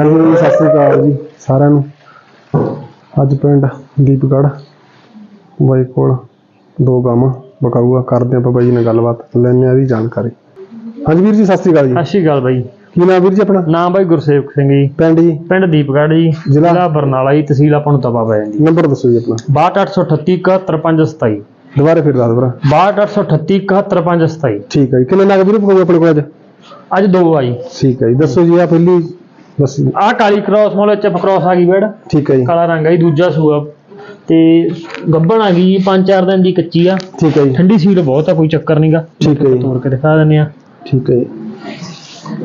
ਹਾਂਜੀ ਜੀ, ਸਤਿ ਸ੍ਰੀ ਅਕਾਲ ਜੀ ਸਾਰਿਆਂ ਨੂੰ। ਅੱਜ ਪਿੰਡ ਦੀਪਗੜ੍ਹ ਬਾਈ ਕੋਲ ਦੋ ਗਾਵਾਂ ਬਕਾਊਆ ਕਰਦੇ ਆਪਾਂ ਬਾਈ ਨਾਲ ਗੱਲਬਾਤ ਲੈਣੇ ਆ ਦੀ ਜਾਣਕਾਰੀ। ਹਾਂਜੀ ਵੀਰ ਜੀ ਸਤਿ ਸ੍ਰੀ ਅਕਾਲ ਜੀ। ਸਤਿ ਸ਼੍ਰੀ ਅਕਾਲ ਬਾਈ। ਕੀ ਨਾਮ ਵੀਰ ਜੀ ਆਪਣਾ? ਨਾਮ ਬਾਈ ਗੁਰਸੇਵਕ ਸਿੰਘ ਜੀ। ਪਿੰਡ ਜੀ? ਪਿੰਡ ਦੀਪਗੜ੍ਹ ਜੀ ਜ਼ਿਲ੍ਹਾ? ਜ਼ਿਲ੍ਹਾ ਬਰਨਾਲਾ ਜੀ ਤਹਿਸੀਲ ਆਪਾਂ ਨੂੰ ਤਪਾ ਪੈ ਜਾਂਦੀ। ਨੰਬਰ ਦੱਸੋ ਜੀ ਆਪਣਾ। 62838 ਦੁਬਾਰੇ ਫਿਰ ਦੱਸ ਭਰਾ। 62838 ਠੀਕ ਹੈ ਜੀ ਕਿੰਨੇ ਨਗ ਵੀਰ ਬਕਾਊ ਆਪਣੇ ਕੋਲ ਅੱਜ? ਅੱਜ ਦੋ ਆ ਜੀ। ਠੀਕ ਹੈ ਜੀ ਦੱਸੋ ਜੀ ਆ ਪਹਿਲੀ ਜੀ। ਆਹ ਕਾਲੀ ਕ੍ਰਾਸ ਮੋਲੇ ਚਿਪ ਕ੍ਰਾਸ ਆ ਗਈ ਬੇੜ। ਠੀਕ ਹੈ ਜੀ। ਕਾਲਾ ਰੰਗ ਆ ਜੀ ਦੂਜਾ ਸੂਆ ਤੇ ਗੱਬਣ ਆ ਗਈ ਜੀ ਪੰਜ ਚਾਰ ਦਿਨ ਦੀ ਕੱਚੀ ਆ। ਠੀਕ ਹੈ ਜੀ। ਠੰਡੀ ਸੀਲ ਬਹੁਤ ਆ ਕੋਈ ਚੱਕਰ ਨਹੀਂਗਾ ਠੀਕ ਹੈ ਜੀ। ਤੋੜ ਕੇ ਦਿਖਾ ਦਿੰਦੇ ਆ। ਠੀਕ ਹੈ ਜੀ।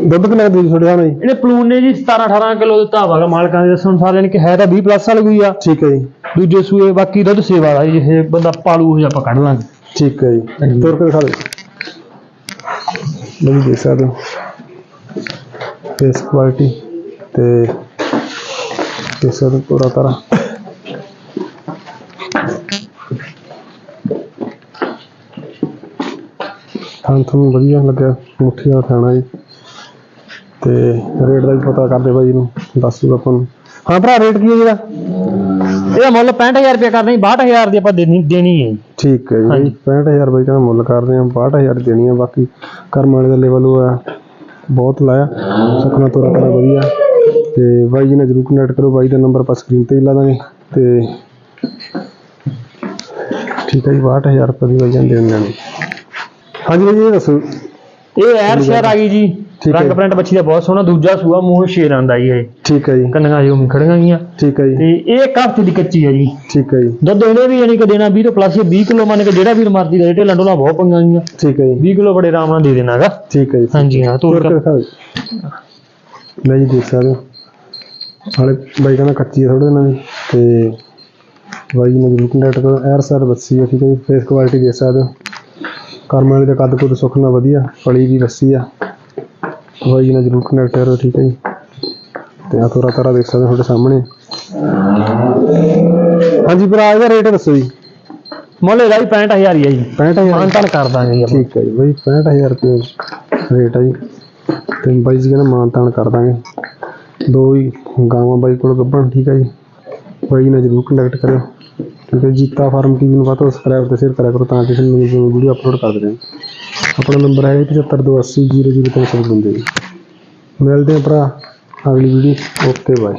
ਦੁੱਧ ਕਿੰਨਾ ਦੇ ਤੁਹਾਡੇ ਸਾਹਮਣੇ ਜੀ? ਇਹਨੇ ਪਲੂਨ ਨੇ ਜੀ 17 18 ਕਿਲੋ ਦਿੱਤਾ ਹੋਗਾ ਮਾਲਕਾਂ ਦੇ ਦੱਸਣ ਅਨੁਸਾਰ ਯਾਨੀ ਕਿ ਹੈ ਤਾਂ 20 ਪਲੱਸ ਵਾਲੀ ਹੋਈ ਆ। ਠੀਕ ਹੈ ਜੀ। ਦੂਜੇ ਸੂਏ ਬਾਕੀ ਦੁੱਧ ਸੇਵਾ ਦਾ ਜੀ ਇਹ ਬੰਦਾ ਪਾਲੂ ਹੋ ਜਾ ਆਪਾਂ ਕੱਢ ਲਾਂਗੇ। ਠੀਕ ਹੈ ਜੀ। ਤੁਰ ਕੇ ਦਿਖਾ ਦਿਓ। ਨਹੀਂ ਦੇਖ ਸਕਦੇ ਹੋ। ਫੇਸ ਕੁਆਲਿਟੀ ਤੇ ਸਕਦੇ ਹੋ ਪੂਰਾ ਤਰ੍ਹਾਂ। ਤੁਹਾਨੂੰ ਵਧੀਆ ਲੱਗਿਆ ਮੁੱਠੀ ਦਾ ਖਾਣਾ ਜੀ। ਤੇ ਰੇਟ ਦਾ ਵੀ ਪਤਾ ਕਰਦੇ ਬਾਈ ਨੂੰ ਦੱਸ ਦੂਗਾ ਆਪਾਂ ਨੂੰ। ਹਾਂ ਭਰਾ ਰੇਟ ਕੀ ਹੈ ਜਿਹਦਾ ਇਹਦਾ ਮੁੱਲ 65000 ਰੁਪਏ ਕਰਨਾ ਜੀ 62000 ਦੀ ਆਪਾਂ ਦੇਣੀ ਦੇਣੀ ਹੈ ਠੀਕ ਹੈ ਜੀ। ਹਾਂਜੀ। 65000 ਰੁਪਏ ਦਾ ਮੁੱਲ ਕਰਦੇ ਆ 62000 ਦੇਣੀ ਆ ਬਾਕੀ ਕਰਮ ਵਾਲੇ ਦਾ ਲੈਵਲ ਉਹ ਆ ਬਹੁਤ ਲਾਇਆ। ਸਕਣਾ ਤੋਰਾ ਤੋਰਾ ਵਧੀਆ। ਤੇ ਬਾਈ ਜੀ ਨਾਲ ਜਰੂਰ ਕਨੈਕਟ ਕਰੋ ਬਾਈ ਦਾ ਨੰਬਰ ਆਪਾਂ ਸਕਰੀਨ ਤੇ ਲਾ ਦਾਂਗੇ ਤੇ ਠੀਕ ਹੈ ਜੀ 62000 ਰੁਪਏ ਦੀ ਬਾਈ ਜਾਨ ਦੇਣ ਜਾਣੀ ਹਾਂਜੀ ਬਾਈ ਜੀ ਇਹ ਦੱਸੋ। ਇਹ ਐਰ ਸ਼ੇਰ ਆ ਗਈ ਜੀ। ਰੰਗ ਪ੍ਰਿੰਟ ਬੱਚੀ ਦਾ ਬਹੁਤ ਸੋਹਣਾ ਦੂਜਾ ਸੂਆ ਮੂੰਹ ਸ਼ੇਰ ਆਂਦਾ ਜੀ ਇਹ। ਠੀਕ ਹੈ ਜੀ। ਕੰਨਾਂ ਜੋ ਖੜੀਆਂ ਗਈਆਂ ਠੀਕ ਹੈ ਜੀ। ਤੇ ਇਹ ਹਫ਼ਤੇ ਦੀ ਕੱਚੀ ਹੈ ਜੀ। ਠੀਕ ਹੈ ਜੀ। ਦੁੱਧ ਇਹਨੇ ਵੀ ਯਾਨੀ ਕਿ ਦੇਣਾ 20 ਤੋਂ ਪਲੱਸ 20 ਕਿਲੋ ਮੰਨ ਕੇ ਜਿਹੜਾ ਵੀਰ ਮਰਜ਼ੀ ਦਾ ਢੇਲਾਂ ਢੋਲਾਂ ਬਹੁਤ ਪੰਗਾਂ ਗਈਆਂ ਠੀਕ ਹੈ ਜੀ। 20 ਕਿਲੋ ਬੜੇ ਆਰਾਮ ਨਾਲ ਦੇ ਦੇਣਾਗਾ। ਠੀਕ ਹੈ ਜੀ। ਹਾਂਜੀ ਹਾਂ ਤੁਰ ਕੇ ਕੇ। ਦਿਖਾ ਦਿਓ। ਲੈ ਜੀ ਦੇਖ ਸਕਦੇ। ਹੋ ਹਾਲੇ ਬਾਈ ਕਹਿੰਦਾ ਕੱਚੀ ਹੈ ਥੋੜੇ ਦਿਨਾਂ ਦੀ ਤੇ ਬਾਈ ਨੇ ਜਰੂਰ ਕੰਟੈਕਟ ਕਰੋ ਐਰ ਸਰ ਬੱਸੀ ਹੈ ਠੀਕ ਹੈ ਫੇਸ ਕੁਆਲਿਟੀ ਦੇਖ ਸਕਦੇ ਹੋ। ਕਰਮ ਵਾਲੀ ਦਾ ਕੱਦ ਕੁੱਦ ਸੁੱਕਣਾ ਵਧੀਆ ਫਲੀ ਵੀ ਰੱਸੀ ਆ। ਬਾਈ ਜੀ ਨੇ ਜਰੂਰ ਕੰਟੈਕਟ ਕਰੋ ਠੀਕ ਹੈ ਜੀ। ਤੇ ਆ ਥੋੜਾ ਤਾਰਾ ਦੇਖ ਸਕਦੇ ਹੋ ਤੁਹਾਡੇ ਸਾਹਮਣੇ। ਹਾਂਜੀ ਭਰਾ ਇਹਦਾ ਰੇਟ ਦੱਸੋ ਜੀ। ਮੁੱਲ ਇਹਦਾ ਵੀ 65000 ਹੀ ਹੈ ਜੀ। 65000 ਮਾਨਤਾਨ ਕਰ ਦਾਂਗੇ ਜੀ ਠੀਕ ਹੈ ਜੀ ਬਾਈ 65000 ਰੁਪਏ ਰੇਟ ਹੈ ਜੀ। ਤੇ ਬਾਈ ਜੀ ਕਹਿੰਦਾ ਮਾਨ ਤਾਨ ਕਰ ਦਾਂਗੇ। ਦੋ ਹੀ ਗਾਵਾਂ ਬਾਈ ਕੋਲ ਗੱਭਣ, ਠੀਕ ਹੈ ਜੀ। ਬਾਈ ਨਾਲ ਜਰੂਰ ਕੰਟੈਕਟ ਕਰਿਓ। ਠੀਕ ਹੈ ਜੀਤਾ ਫਾਰਮ ਟੀਵੀ ਨੂੰ ਬਾਤੋਂ ਸਬਸਕ੍ਰਾਈਬ ਤੇ ਸ਼ੇਅਰ ਕਰਿਆ ਕਰੋ ਤਾਂ ਕਿ ਤੁਹਾਨੂੰ ਨਵੀਂ ਵੀਡੀਓ ਅਪਲੋਡ ਕਰਦੇ ਰਹੇ ਆਪਣਾ ਨੰਬਰ ਹੈ 7528000355 ਜੀ ਮਿਲਦੇ ਹਾਂ ਭਰਾ, ਅਗਲੀ ਵੀਡੀਓ ਓਕੇ ਬਾਏ।